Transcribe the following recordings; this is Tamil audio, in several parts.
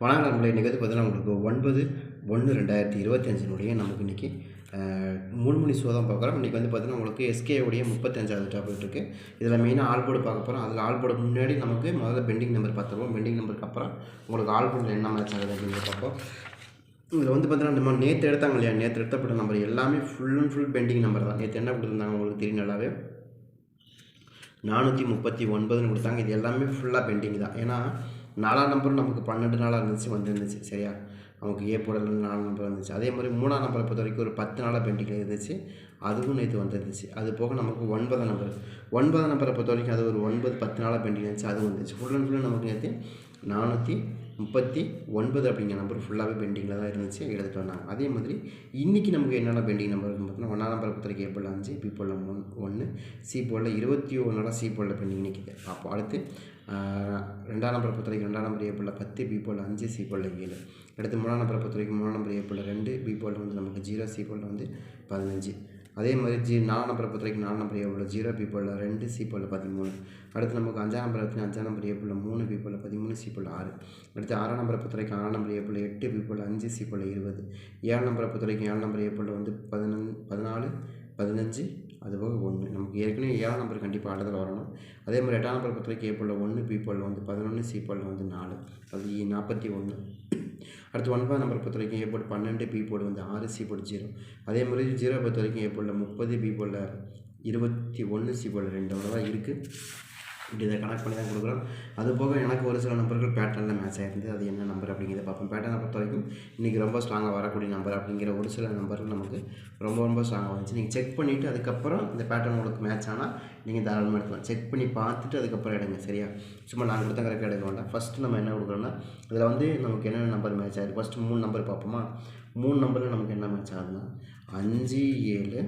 வணக்கம் நம்மளை நிகழ்ச்சி பார்த்தீங்கன்னா உங்களுக்கு ஒன்பது ஒன்று ரெண்டாயிரத்தி இருபத்தஞ்சினுடைய நமக்கு இன்றைக்கி மூணு மணி ஷோ தான் பார்க்குறோம். இன்றைக்கி வந்து பார்த்தீங்கன்னா உங்களுக்கு எஸ்கேவுடைய உடைய முப்பத்தஞ்சாவது டாபிக் இருக்குது இதில் மெயினாக ஆல் போர்டு பார்க்க போகிறோம் அதில் ஆல் போர்டு முன்னாடி நமக்கு முதல்ல பெண்டிங் நம்பர் பார்த்துருவோம். பெண்டிங் நம்பருக்கு அப்புறம் உங்களுக்கு ஆல் போர்டில் என்ன மேட்ச் ஆகுது அப்படின்னு பார்ப்போம். இதில் வந்து பார்த்தீங்கன்னா நம்ம நேற்று எடுத்தாங்க இல்லையா? நேற்று எடுத்தப்பட்ட நம்பர் எல்லாமே full and full pending number தான். நேற்று என்ன கொடுத்துருந்தாங்க உங்களுக்கு தெரியும் நல்லாவே? நானூற்றி முப்பத்தி ஒன்பதுன்னு கொடுத்தாங்க. இது எல்லாமே ஃபுல்லாக பெண்டிங் தான். ஏன்னா நாலாம் நம்பர் நமக்கு பன்னெண்டு நாளாக இருந்துச்சு வந்துருந்துச்சு சரியா? நமக்கு ஏ போடல நாலு நம்பர் வந்துச்சு. அதே மாதிரி மூணாம் நம்பரை பொறுத்த வரைக்கும் ஒரு பத்து நாளாக பெண்டிங்கில் இருந்துச்சு. அதுவும் நேற்று வந்துருந்துச்சு. அது போக நமக்கு ஒன்பதாம் நம்பர் ஒன்பதாம் நம்பரை பொறுத்த வரைக்கும் அது ஒரு ஒன்பது பத்து நாளாக பெண்டிங் இருந்துச்சு. அது வந்துச்சு. ஃபுல் அண்ட் ஃபுல்லு நமக்கு நேற்று நானூற்றி முப்பத்தி ஒன்பது அப்படிங்கிற நம்பர் ஃபுல்லாகவே பெண்டிங்கில் தான் இருந்துச்சு எடுத்துகிட்டு வந்தாங்க. அதே மாதிரி இன்றைக்கி நமக்கு என்னென்ன பெண்டிங் நம்பர் இருக்குன்னு பார்த்தீங்கன்னா ஒன்றாம் நம்பர் பத்திரிக்கை வரைக்கும் ஏ போல் அஞ்சு பி போல் ஒன் ஒன்று சி போலில் இருபத்தி ஒன்றோட சி போலில் பெண்டிங் நிற்கிது அப்போ அடுத்து ரெண்டாம் நம்பரை பத்திரிக்கை ரெண்டாம் நம்பர் ஏ போல் பத்து பி போல் அஞ்சு சி போலில் ஏழு. அடுத்து மூணாம் நம்பர் பத்திரிக்கை மூணாம் நம்பர் ஏ போல் ரெண்டு பி போலில் வந்து நமக்கு ஜீரோ சி போலில் வந்து பதினஞ்சு. அதே மாதிரி ஜி நாலாம் நம்பரை பொறுத்த வரைக்கும் நாலு நம்பர் எவ்வளோ ஜீரோ பி ரெண்டு சி பதிமூணு. அடுத்து நமக்கு அஞ்சாம் நம்பர் பார்த்தீங்கன்னா அஞ்சாம் நம்பர் ஏ மூணு பி பதிமூணு சி ஆறு. அடுத்து ஆறாம் நம்பரை பொறுத்த வரைக்கும் ஆறாம் நம்பர் ஏ எட்டு பி அஞ்சு சி இருபது. ஏழு நம்பரை பொறுத்த வரைக்கும் ஏழு நம்பர் ஏ வந்து பதினஞ்சு பதினாலு பதினஞ்சு அதுபோக ஒன்று நமக்கு ஏற்கனவே ஏழாம் நம்பர் கண்டிப்பாக ஆடுதல் வரணும். அதே மாதிரி எட்டாம் நம்பர் பொறுத்த வரைக்கும் ஒன்று பி வந்து பதினொன்று சி வந்து நாலு. அது நாற்பத்தி ஒன்று அடுத்து ஒன்பதாம் நம்பர் பொறுத்த வரைக்கும் ஏ போர்டு பன்னெண்டு பி போர்டு வந்து ஆறு சி போர்டு ஜீரோ. அதே மாதிரி ஜீரோ பொறுத்த வரைக்கும் ஏ போர்டில் முப்பது பி போர்டில் இருபத்தி ஒன்று சி போர்டில் ரெண்டு. அவ்வளோதான் இருக்குது இப்படி இதை கனெக்ட் பண்ணி தான் கொடுக்குறோம். அது போக எனக்கு ஒரு சில நம்பர்கள் பேட்டர்னில் மேட்ச் ஆகிருந்து அது என்ன நம்பர் அப்படிங்கிறத பார்ப்போம். பேட்டர்னை பொறுத்த வரைக்கும் இன்றைக்கி ரொம்ப ஸ்ட்ராங்காக வரக்கூடிய நம்பர் அப்படிங்கிற ஒரு சில நம்பர்கள் நமக்கு ரொம்ப ரொம்ப ஸ்ட்ராங்காக வந்துச்சு. நீங்கள் செக் பண்ணிவிட்டு அதுக்கப்புறம் இந்த பேட்டர்ன் உங்களுக்கு மேட்ச் ஆனால் நீங்கள் தாராளமாக எடுக்கலாம் செக் பண்ணி பார்த்துட்டு அதுக்கப்புறம் எடுங்க சரியா? சும்மா நான் கொடுத்த கரெக்டாக எடுக்க வேண்டாம். ஃபஸ்ட்டு நம்ம என்ன கொடுக்குறோன்னா இதில் வந்து நமக்கு என்னென்ன நம்பர் மேட்ச் ஆகுது? ஃபஸ்ட்டு மூணு நம்பர் பார்ப்போமா? மூணு நம்பரில் நமக்கு என்ன மேட்ச் ஆகுதுன்னா அஞ்சு ஏழு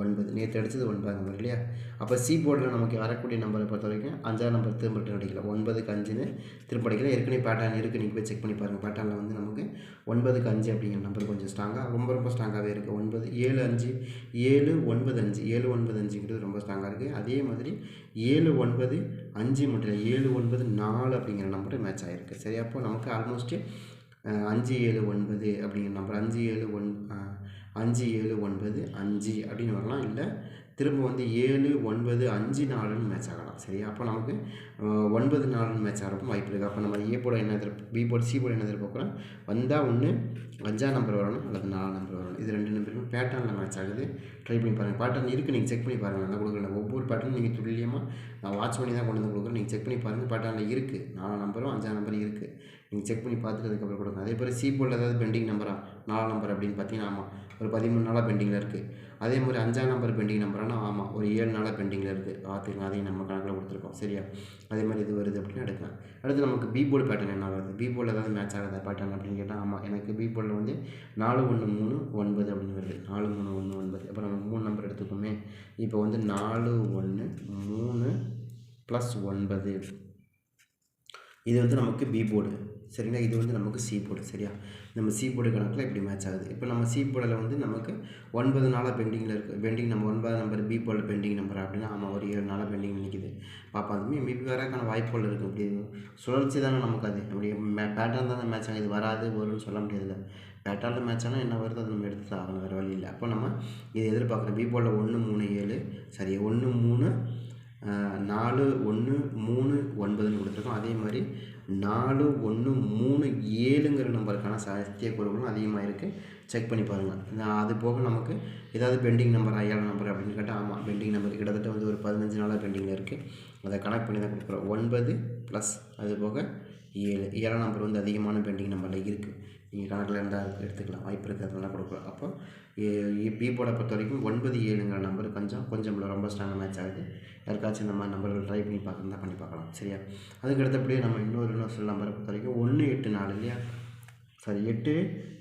ஒன்பது நேற்று அடித்தது ஒன்பதாம் நம்பர் இல்லையா? அப்போ சி போர்டில் நமக்கு வரக்கூடிய நம்பரை பொறுத்த வரைக்கும் அஞ்சாம் நம்பர் திரும்ப ரிட்டர்ன் அடிக்கலாம். ஒன்பதுக்கு அஞ்சுன்னு திரும்ப அடிக்கலாம். ஏற்கனவே பேட்டர்ன் இருக்குது நீங்கள் போய் செக் பண்ணி பாருங்கள் பேட்டர்னில் வந்து நமக்கு ஒன்பதுக்கு அஞ்சு அப்படிங்கிற நம்பர் கொஞ்சம் ஸ்ட்ராங்காக ரொம்ப ரொம்ப ஸ்ட்ராங்காகவே இருக்குது ஒன்பது ஏழு அஞ்சு ஏழு ஒன்பது அஞ்சு. ஏழு ஒன்பது அஞ்சுங்கிறது ரொம்ப ஸ்ட்ராங்காக இருக்குது அதே மாதிரி ஏழு ஒன்பது அஞ்சு மட்டும் ஏழு ஒன்பது நாலு அப்படிங்கிற நம்பர் மேட்ச் ஆகிருக்கு சரி அப்போது நமக்கு ஆல்மோஸ்ட்டு அஞ்சு ஏழு ஒன்பது அப்படிங்கிற நம்பர் அஞ்சு ஏழு ஒன் அஞ்சு ஏழு ஒன்பது அஞ்சு அப்படின்னு வரலாம். இல்லை திரும்ப வந்து ஏழு ஒன்பது அஞ்சு நாலுன்னு மேட்ச் ஆகலாம். சரியா? அப்போ நமக்கு ஒன்பது நாலுன்னு மேட்ச் ஆகிறப்போ வாய்ப்பு இருக்குது அப்போ நம்ம ஏ போட என்ன எதிர்ப்பு பி போட் சி போர்டு என்ன எதிர்பார்க்குறோம்? வந்தால் ஒன்று அஞ்சாம் நம்பர் வரணும் அல்லது நாலாம் நம்பர் வரணும். இது ரெண்டு நம்பருமே பேட்டர்னில் மேட்ச் ஆகுது. ட்ரை பண்ணி பாருங்கள் பேட்டர்ன் இருக்குது நீங்கள் செக் பண்ணி பாருங்கள் நான் கொடுக்குறேன் ஒவ்வொரு பேட்டர்னும் நீங்கள் துல்லியமாக நான் வாட்ச் பண்ணி தான் கொண்டு வந்து கொடுக்குறேன். நீங்கள் செக் பண்ணி பாருங்கள் பேட்டர்னில் இருக்குது நாலாம் நம்பரும் அஞ்சாம் நம்பரும் இருக்குது நீங்கள் செக் பண்ணி பார்த்துட்டு அதுக்கப்புறம் கொடுங்க. அதே மாதிரி சி போல் ஏதாவது பெண்டிங் நம்பரா நாலாம் நம்பர் அப்படின்னு பார்த்தீங்கன்னா ஆமாம் ஒரு பதிமூணு நாளாக பெண்டிங்கில் இருக்குது அதே மாதிரி அஞ்சாம் நம்பர் பெண்டிங் நம்பரானா ஆமாம் ஒரு ஏழு நாளாக பெண்டிங்கில் இருக்குது பார்த்துக்கலாம் அதையும் நம்ம கணக்கில் கொடுத்துருக்கோம். சரியா? அதே மாதிரி இது வருது அப்படின்னு எடுக்கலாம். அடுத்து நமக்கு பி போர்டு பேட்டர்ன் என்ன வருது? பி போர்டில் ஏதாவது மேட்ச் ஆகுதா பேட்டர்ன் அப்படின்னு கேட்டால் ஆமாம் எனக்கு பி போர்டில் வந்து நாலு ஒன்று மூணு ஒன்பது அப்படின்னு வருது. நாலு மூணு ஒன்று ஒன்பது. அப்போ நம்ம மூணு நம்பர் எடுத்துக்கோமே. இப்போ வந்து நாலு ஒன்று மூணு ப்ளஸ் ஒன்பது. இது வந்து நமக்கு பி போர்டு சரிங்களா? இது வந்து நமக்கு சி போர்டு சரியா? நம்ம சி போர்டு கணக்கில் இப்படி மேட்ச் ஆகுது. இப்போ நம்ம சி போர்டில் வந்து நமக்கு ஒன்பது நாளாக பெண்டிங்கில் இருக்குது பெண்டிங் நம்ம ஒன்பது நம்பர் பி போர்டில் பெண்டிங் நம்பர் அப்படின்னா ஆமாம் ஒரு ஏழு நாளாக பெண்டிங் நிற்கிது பாப்பா அதுமே மேபி வரக்கான வாய்ப்புகள் இருக்குது இப்படி சுழற்சி தானே நமக்கு அது. நம்முடைய பேட்டர்ன் தானே மேட்ச் ஆகுது. இது வராது வரும்னு சொல்ல முடியாதுல்ல. பேட்டர்னில் மேட்ச் ஆனால் என்ன வருது அது நம்ம எடுத்து தான் ஆகணும் வேறு வழி இல்லை. அப்போ நம்ம இது எதிர்பார்க்குறோம். பி போர்டில் ஒன்று மூணு ஏழு சரி ஒன்று மூணு நாலு ஒன்று மூணு ஒன்பதுன்னு கொடுத்துருக்கோம். அதே மாதிரி நாலு ஒன்று மூணு ஏழுங்கிற நம்பருக்கான சாத்தியக்கூறுகளும் அதிகமாக இருக்குது செக் பண்ணி பாருங்கள் நான் அது போக நமக்கு ஏதாவது பெண்டிங் நம்பர் ஏழாம் நம்பர் அப்படின்னு கேட்டால் ஆமாம் பெண்டிங் நம்பர் கிட்டத்தட்ட வந்து ஒரு பதினஞ்சு நாளாக பெண்டிங்கில் இருக்குது அதை கனெக்ட் பண்ணி தான் கொடுக்குறோம் ஒன்பது ப்ளஸ் அது போக ஏழு. ஏழாம் நம்பர் வந்து அதிகமான பெண்டிங் நம்பரில் இருக்குது நீங்கள் கணக்கில் இருந்தால் அதுக்கு எடுத்துக்கலாம். வாய்ப்பு இருக்குது அதெல்லாம் கொடுக்கலாம் அப்போ பி போர்டை பொறுத்த வரைக்கும் ஒன்பது ஏழுங்கிற நம்பர் கொஞ்சம் கொஞ்சம் ரொம்ப ஸ்ட்ராங்காக மேட்ச் ஆகுது. யாருக்காச்சும் இந்த மாதிரி நம்பர்கள் ட்ரை பண்ணி பார்க்குறதா பண்ணி பார்க்கலாம். சரியா? அதுக்கு அடுத்தபடியே நம்ம இன்னொரு இன்னொரு சில நம்பரை பொறுத்த வரைக்கும் ஒன்று எட்டு நாலு இல்லையா? சாரி எட்டு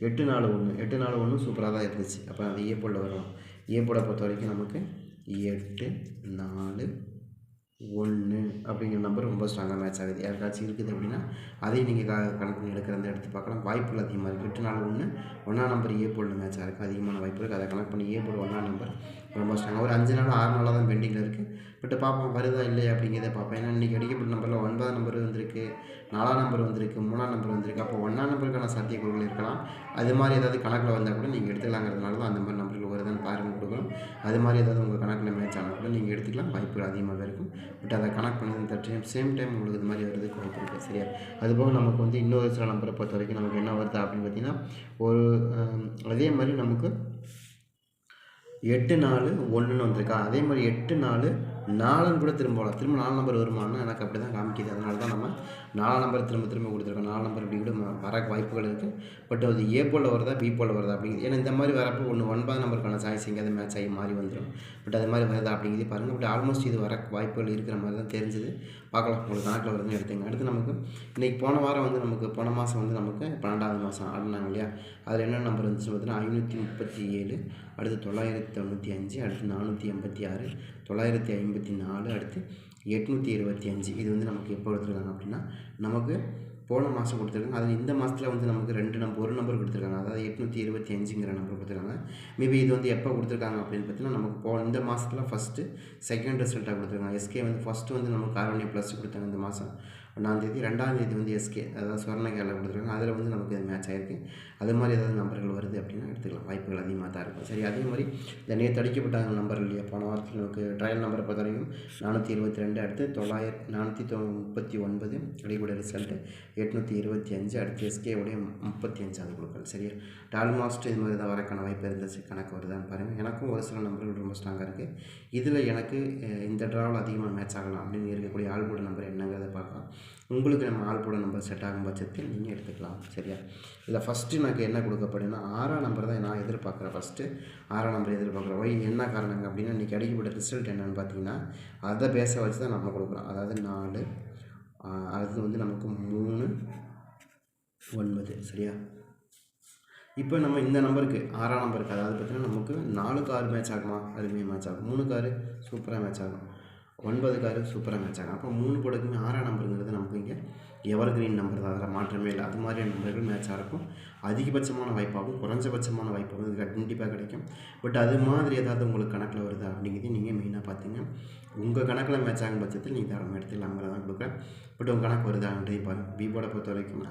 எட்டு நாலு ஒன்று எட்டு நாலு ஒன்று சூப்பராக தான் இருந்துச்சு. அப்போ அது ஏ போர்டில் வரும் ஏ போர்டை பொறுத்த வரைக்கும் நமக்கு எட்டு நாலு ஒன்று அப்படிங்கிற நம்பர் ரொம்ப ஸ்ட்ராங்காக மேட்ச் ஆகுது. யாருக்காச்சும் இருக்குது அப்படின்னா அதையும் நீங்கள் க கணக்கு பண்ணி அந்த எடுத்து பார்க்கலாம். வாய்ப்புகள் அதிகமாக இருக்குது எட்டு நாள் ஒன்று ஒன்றாம் நம்பர் ஏ போல் மேட்ச் ஆகிருக்கு அதிகமான வாய்ப்பு இருக்குது அதை கனெக்ட் பண்ணி ஏ போல் ஒன்றா நம்பர் ரொம்ப ஸ்ட்ராங்காக ஒரு அஞ்சு நாள் ஆறு நாளாக தான் பெண்டிங்கில் இருக்குது பட் பார்ப்போம். வருதா இல்லையா அப்படிங்கிறத பார்ப்பேன் ஏன்னா இன்றைக்கி அடிக்கப்பட்ட நம்பரில் ஒன்பதாம் நம்பர் வந்திருக்கு. நாலாம் நம்பர் வந்திருக்கு. மூணாம் நம்பர் வந்திருக்கு. அப்போ ஒன்றாம் நம்பருக்கான சாத்தியக்கூறுகள் இருக்கலாம். அது மாதிரி ஏதாவது கணக்கில் வந்தால் கூட நீங்கள் எடுத்துக்கலாங்கிறதுனால தான் அந்த மாதிரி நம்பர்கள் வருதுன்னு பாருங்கள் கொடுக்குறோம் அது மாதிரி ஏதாவது உங்கள் கணக்கில் மேட்ச் ஆனால் கூட நீங்கள் எடுத்துக்கலாம். வாய்ப்புகள் அதிகமாகவே இருக்கும். பட் அதை கனெக்ட் பண்ணது இந்த டைம் சேம் டைம் உங்களுக்கு இது மாதிரி வருதுக்கு வாய்ப்பு இருக்குது சரியா? அதுபோக நமக்கு வந்து இன்னொரு சில நம்பரை பொறுத்த வரைக்கும் நமக்கு என்ன வருது அப்படின்னு பார்த்தீங்கன்னா ஒரு அதே மாதிரி நமக்கு எட்டு நாலு ஒன்றுன்னு வந்திருக்கா? அதே மாதிரி எட்டு நாலு நாலுன்னு கூட திரும்ப வரலாம் திரும்ப நாலு நம்பர் வருமானு எனக்கு அப்படி தான் காமிக்குது. அதனால தான் நம்ம நாலாம் நம்பர் திரும்ப திரும்ப கொடுத்துருக்கோம். நாலு நம்பர் இப்படி கூட வர வாய்ப்புகள் இருக்குது பட் அது ஏ போல் வருதா பி போல் வருதா அப்படிங்குது ஏன்னா இந்த மாதிரி வரப்போ ஒன்று ஒன்பது நம்பருக்கான சாய்ஸ் எங்கேயாவது மேட்ச் ஆகி மாறி வந்துடும் பட் அது மாதிரி வருதா அப்படிங்கிறது பாருங்கள் பட் ஆல்மோஸ்ட் இது வர வாய்ப்புகள் இருக்கிற மாதிரி தான் தெரிஞ்சுது. பார்க்கலாம். உங்களுக்கு கணக்கில் வருதுன்னு எடுத்துங்க அடுத்து நமக்கு இன்றைக்கி போன வாரம் வந்து நமக்கு போன மாதம் வந்து நமக்கு பன்னெண்டாவது மாதம் ஆடினாங்க இல்லையா? அதில் என்ன நம்பர் வந்துச்சு பார்த்தீங்கன்னா ஐநூற்றி முப்பத்தி ஏழு அடுத்து தொள்ளாயிரத்தி தொண்ணூற்றி அஞ்சு அடுத்து நானூற்றி எண்பத்தி ஆறு தொள்ளாயிரத்தி ஐம்பத்தி நாலு அடுத்து எட்நூற்றி இருபத்தி அஞ்சு. இது வந்து நமக்கு எப்போ கொடுத்துருக்காங்க அப்படின்னா நமக்கு போன மாதம் கொடுத்துருக்காங்க. அதில் இந்த மாதத்தில் வந்து நமக்கு ரெண்டு நம்பர் ஒரு நம்பர் கொடுத்துருக்காங்க. அதாவது எட்நூற்றி இருபத்தி அஞ்சுங்கிற நம்பர் கொடுத்துருக்காங்க. மேபி இது வந்து எப்போ கொடுத்துருக்காங்க அப்படின்னு பார்த்தீங்கன்னா நமக்கு போ இந்த மாதத்தில் ஃபஸ்ட்டு செகண்ட் ரிசல்ட்டாக கொடுத்துருக்காங்க. எஸ்கே வந்து ஃபஸ்ட்டு வந்து நமக்கு காரணிய ப்ளஸ் கொடுத்தாங்க இந்த மாதம் ஒன்றாந்தேதி ரெண்டாந்தேதி வந்து எஸ்கே அதாவது சுவர்ணகேரளா கொடுத்துருக்காங்க. அதில் வந்து நமக்கு இது மேட்ச் ஆயிருக்கு. அது மாதிரி ஏதாவது நம்பர்கள் வருது அப்படின்னா எடுத்துக்கலாம். வாய்ப்புகள் அதிகமாக தான் இருக்கும். சரி அதே மாதிரி இந்த நேற்று அடிக்கப்பட்ட நம்பர் இல்லையா? போன வாரத்தில் நமக்கு ட்ரையல் நம்பரை பொறுத்த வரைக்கும் நானூற்றி இருபத்தி ரெண்டு அடுத்து தொள்ளாயிரத்தி நானூற்றி தொ முப்பத்தி ஒன்பது அடிக்கூடிய ரிசல்ட்டு எட்நூற்றி இருபத்தி அஞ்சு அடுத்து எஸ்கே உடைய முப்பத்தி அஞ்சாவது குழுக்கள் சரியா? டால்மாஸ்ட் இது மாதிரி தான் வரக்கான வாய்ப்பு இருந்துச்சு கணக்கு வருதான்னு பாருங்கள் எனக்கும் ஒரு சில நம்பர்கள் ரொம்ப ஸ்ட்ராங்காக இருக்குது இதில் எனக்கு இந்த ட்ராவில் அதிகமாக மேட்ச் ஆகலாம் அப்படின்னு இருக்கக்கூடிய ஆள்போட நம்பர் என்னங்கிறத பார்க்கலாம். உங்களுக்கு நம்ம ஆள்போட நம்பர் செட் ஆகும் பட்சத்தில் நீங்கள் எடுத்துக்கலாம். சரியா? இதில் ஃபஸ்ட்டு எனக்கு என்ன கொடுக்கப்படுதுன்னா ஆறாம் நம்பர் தான் நான் எதிர்பார்க்குறேன். ஃபஸ்ட்டு ஆறாம் நம்பர் எதிர்பார்க்குறேன். ஒய் என்ன காரணங்க? அப்படின்னா இன்றைக்கி அடிக்கப்பட்ட ரிசல்ட் என்னென்னு பார்த்தீங்கன்னா அதை பேச வச்சு தான் நம்ம கொடுக்குறோம் அதாவது நாலு அது வந்து நமக்கு மூணு ஒன்பது. சரியா? இப்போ நம்ம இந்த நம்பருக்கு ஆறாம் நம்பருக்கு அதாவது பார்த்தீங்கன்னா நமக்கு நாலு கார் மேட்ச் ஆகுமா? அருமையாக மேட்ச் ஆகும். மூணு காரு சூப்பராக மேட்ச் ஆகும். ஒன்பது காரு சூப்பராக மேட்ச் ஆகும். அப்போ மூணு கொடுக்குமே ஆறாம் நம்பருங்கிறது நமக்கு இங்கே எவர் கிரீன் நம்பர் தான் அதில் மாற்றமே இல்லை. அது மாதிரியான நம்பர்கள் மேட்சாக இருக்கும். அதிகபட்சமான வாய்ப்பாகவும் குறைஞ்சபட்சமான வாய்ப்பாகவும் இது கண்டிப்பாக கிடைக்கும். பட் அது மாதிரி ஏதாவது உங்களுக்கு கணக்கில் வருதா? அப்படிங்கிறது நீங்கள் மெயினாக பார்த்தீங்க. உங்கள் கணக்கில் மேட்ச் ஆகும் பட்சத்தில் நீங்கள் தாராளமாக எடுத்துக்கலாங்கிறத தான் கொடுக்குறேன். பட் உங்கள் கணக்கு வருதான்றதையும் பாருங்கள் பீபோட பொறுத்த வரைக்கும்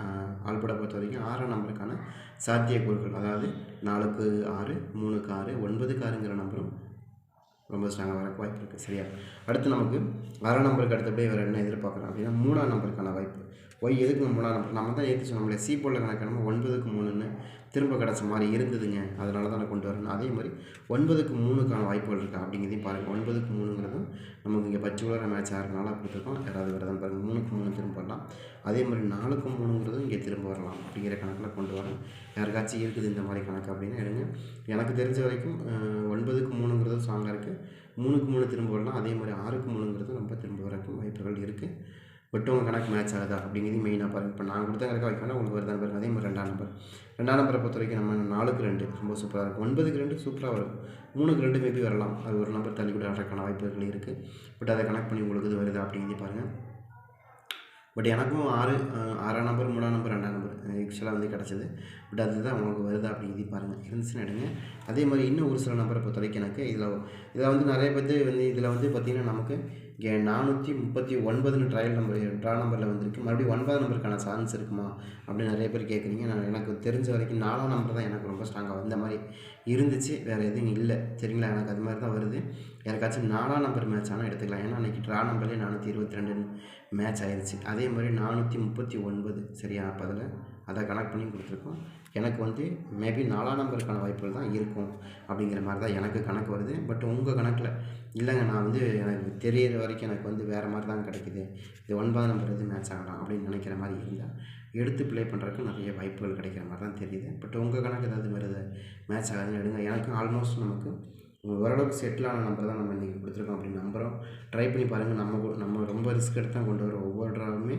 ஆல்போட பொறுத்த வரைக்கும் ஆறாம் நம்பருக்கான சாத்தியக்கூறுகள். அதாவது நாலுக்கு ஆறு மூணுக்கு ஆறு ஒன்பதுக்கு ஆறுங்கிற நம்பரும் ரொம்ப ஸ்ட்ராங்காக வரக்கு வாய்ப்பு இருக்குது சரியா? அடுத்து நமக்கு ஆறாம் நம்பருக்கு அடுத்தபடியே வேறு என்ன எதிர்பார்க்குறோம் அப்படின்னா மூணாம் நம்பருக்கான வாய்ப்பு. ஒய் எதுக்கு மூணாம் நம்பர் நம்ம தான் ஏற்றி சொன்னோம்ல சி போல கணக்கு ஒன்பதுக்கு மூணுன்னு திரும்ப கிடச்ச மாதிரி இருந்ததுங்க. அதனால தான் நான் கொண்டு வரேன். அதே மாதிரி ஒன்பதுக்கு மூணுக்கான வாய்ப்புகள் இருக்கா? அப்படிங்கிறதையும் பாருங்கள் ஒன்பதுக்கு மூணுங்கிறதும் நமக்கு இங்கே பர்டிகுலராக மேட்ச் ஆகிறனால கொடுத்துருக்கோம். யாராவது வரதான் பாருங்கள் மூணுக்கு மூணு திரும்ப வரலாம். அதே மாதிரி நாலுக்கு மூணுங்கிறதும் இங்கே திரும்ப வரலாம் அப்படிங்கிற கணக்கில் கொண்டு வரேன். யாருக்காச்சும் இருக்குது இந்த மாதிரி கணக்கு அப்படின்னு எடுங்க. எனக்கு தெரிஞ்ச வரைக்கும் ஒன்பதுக்கு மூணுங்கிறதும் ஸ்ட்ராங்காக இருக்குது மூணுக்கு மூணு திரும்ப வரலாம். அதே மாதிரி ஆறுக்கு மூணுங்கிறதும் ரொம்ப திரும்ப வரக்கும் வாய்ப்புகள் இருக்குது விட்டவங்க கணக்கு மேட்ச் ஆகுதா? அப்படிங்கிறது மெயினாக பாருங்கள் இப்போ நான் கொடுத்த கணக்கு வைக்கணும் உங்களுக்கு வருதா பாருங்க அதே மாதிரி ரெண்டாம் நம்பர் ரெண்டாம் நம்பரை பொறுத்த வரைக்கும் நம்ம நாலுக்கு ரெண்டு. ரொம்ப சூப்பராக இருக்கும். ஒன்பதுக்கு ரெண்டு சூப்பராக வரும். மூணுக்கு ரெண்டு மேபி வரலாம். அது ஒரு நம்பர் தள்ளி கூட ஆடுறதுக்கான வாய்ப்புகள் இருக்குது பட் அதை கனெக்ட் பண்ணி உங்களுக்கு இது வருதா அப்படிங்கிறது பாருங்கள் பட் எனக்கும் ஆறு ஆறாம் நம்பர் மூணாம் நம்பர் ரெண்டாம் நம்பர் ஆக்சுவலாக வந்து கிடச்சிது. பட் அதுதான் உங்களுக்கு வருதா அப்படிங்கிறது பாருங்கள் இருந்துச்சுன்னு எடுங்க. அதே மாதிரி இன்னும் ஒரு சில நம்பரை பொறுத்த வரைக்கும் எனக்கு இதில் இதில் வந்து நிறைய பேர் வந்து இதில் வந்து பார்த்திங்கன்னா நமக்கு இங்கே நானூற்றி முப்பத்தி ஒன்பதுன்னு ட்ரையல் நம்பர் ட்ரா நம்பரில் வந்திருக்கு. மறுபடியும் ஒன்பது நம்பருக்கான சான்ஸ் இருக்குமா? அப்படின்னு நிறைய பேர் கேட்குறீங்க நான் எனக்கு தெரிஞ்ச வரைக்கும் நாலாம் நம்பர் தான் எனக்கு ரொம்ப ஸ்ட்ராங்காக இந்த மாதிரி இருந்துச்சு வேறு எதுவும் இல்லை. சரிங்களா எனக்கு அது மாதிரி தான் வருது. யாருக்காச்சும் நாலாம் நம்பர் மேட்ச் ஆனால் எடுத்துக்கலாம். ஏன்னா அன்றைக்கி ட்ரா நம்பர்லேயே நானூற்றி இருபத்தி ரெண்டு மேட்ச் ஆயிடுச்சு அதே மாதிரி நானூற்றி முப்பத்தி ஒன்பது சரியா? அப்போ அதில் அதை கனெக்ட் பண்ணி கொடுத்துருக்கோம். எனக்கு வந்து மேபி நாலாம் நம்பருக்கான வாய்ப்புகள் தான் இருக்கும் அப்படிங்கிற மாதிரி தான் எனக்கு கணக்கு வருது. பட் உங்கள் கணக்கில் இல்லைங்க நான் வந்து எனக்கு தெரியிற வரைக்கும் எனக்கு வந்து வேறு மாதிரி தான் கிடைக்குது. இது ஒன்பதாம் நம்பர் எது மேட்ச் ஆகலாம் அப்படின்னு நினைக்கிற மாதிரி இருந்தால் எடுத்து ப்ளே பண்ணுறதுக்கு நிறைய வாய்ப்புகள் கிடைக்கிற மாதிரி தான் தெரியுது. பட் உங்கள் கணக்கு ஏதாவது வருது மேட்ச் ஆகுதுன்னு எடுங்க. எனக்கும் ஆல்மோஸ்ட் நமக்கு ஓரளவுக்கு செட்டில் ஆன நம்பர் தான் நம்ம இன்றைக்கி கொடுத்துருக்கோம். அப்படின்னு நம்புகிறோம் ட்ரை பண்ணி பாருங்கள் நம்ம நம்ம ரொம்ப ரிஸ்க் எடுத்து தான் கொண்டு வரோம் ஒவ்வொரு ட்ராவுமே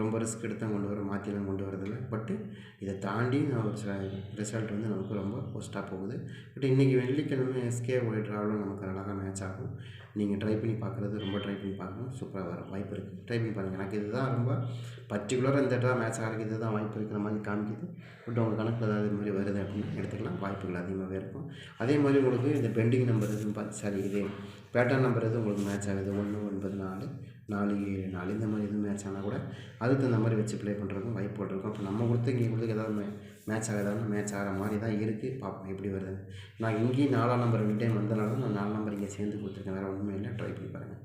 ரொம்ப ரிஸ்க் எடுத்து தான் கொண்டு வர மாற்றிலாம் கொண்டு வரதில்லை பட்டு இதை தாண்டி நான் ஒரு சில ரிசல்ட் வந்து நமக்கு ரொம்ப போஸ்ட்டாக போகுது. பட் இன்றைக்கி வெள்ளிக்கிழமை எஸ்கே ஒய் ட்ராவலும் நமக்கு அழகாக மேட்ச் ஆகும். நீங்கள் ட்ரை பண்ணி பார்க்குறது ரொம்ப ட்ரை பண்ணி பார்க்கணும். சூப்பராக வர வாய்ப்பு இருக்குது ட்ரை பண்ணி பாருங்கள் எனக்கு இதுதான் ரொம்ப பர்டிகுலராக இந்த இடத்துல மேட்ச் ஆகிறதுக்கு இதுதான் வாய்ப்பு இருக்கிற மாதிரி காமிக்குது. பட் உங்கள் கணக்கில் ஏதாவது இது மாதிரி வருது அப்படின்னு எடுத்துக்கலாம். வாய்ப்புகள் அதிகமாகவே இருக்கும். அதே மாதிரி உங்களுக்கு இந்த பெண்டிங் நம்பர் எதுவும் பார்த்து சரி இது பேட்டர்ன் நம்பர் எதுவும் உங்களுக்கு மேட்ச் ஆகுது? ஒன்று ஒன்பது நாலு. நாலு ஏழு நாலு இந்த மாதிரி எதுவும் மேட்ச் ஆனால் கூட அதுக்கு தகுந்த மாதிரி வச்சு ப்ளே பண்ணுறதுக்கும் வாய்ப்பு இருக்கும் அப்போ நம்ம கொடுத்து இங்கே கொடுத்து ஏதாவது மே மேட்ச் ஆகாதாலும் மேட்ச் ஆகிற மாதிரி தான் இருக்குது பார்ப்போம் எப்படி வருது. நான் இங்கேயும் நாலாம் நம்பர் ரெண்டு டைம் வந்தனால தான் நான் நாலு நம்பர் இங்கே சேர்ந்து கொடுத்துருக்கேன். வேறு ஒன்றுமே இல்லை. ட்ரை பண்ணி பாருங்கள்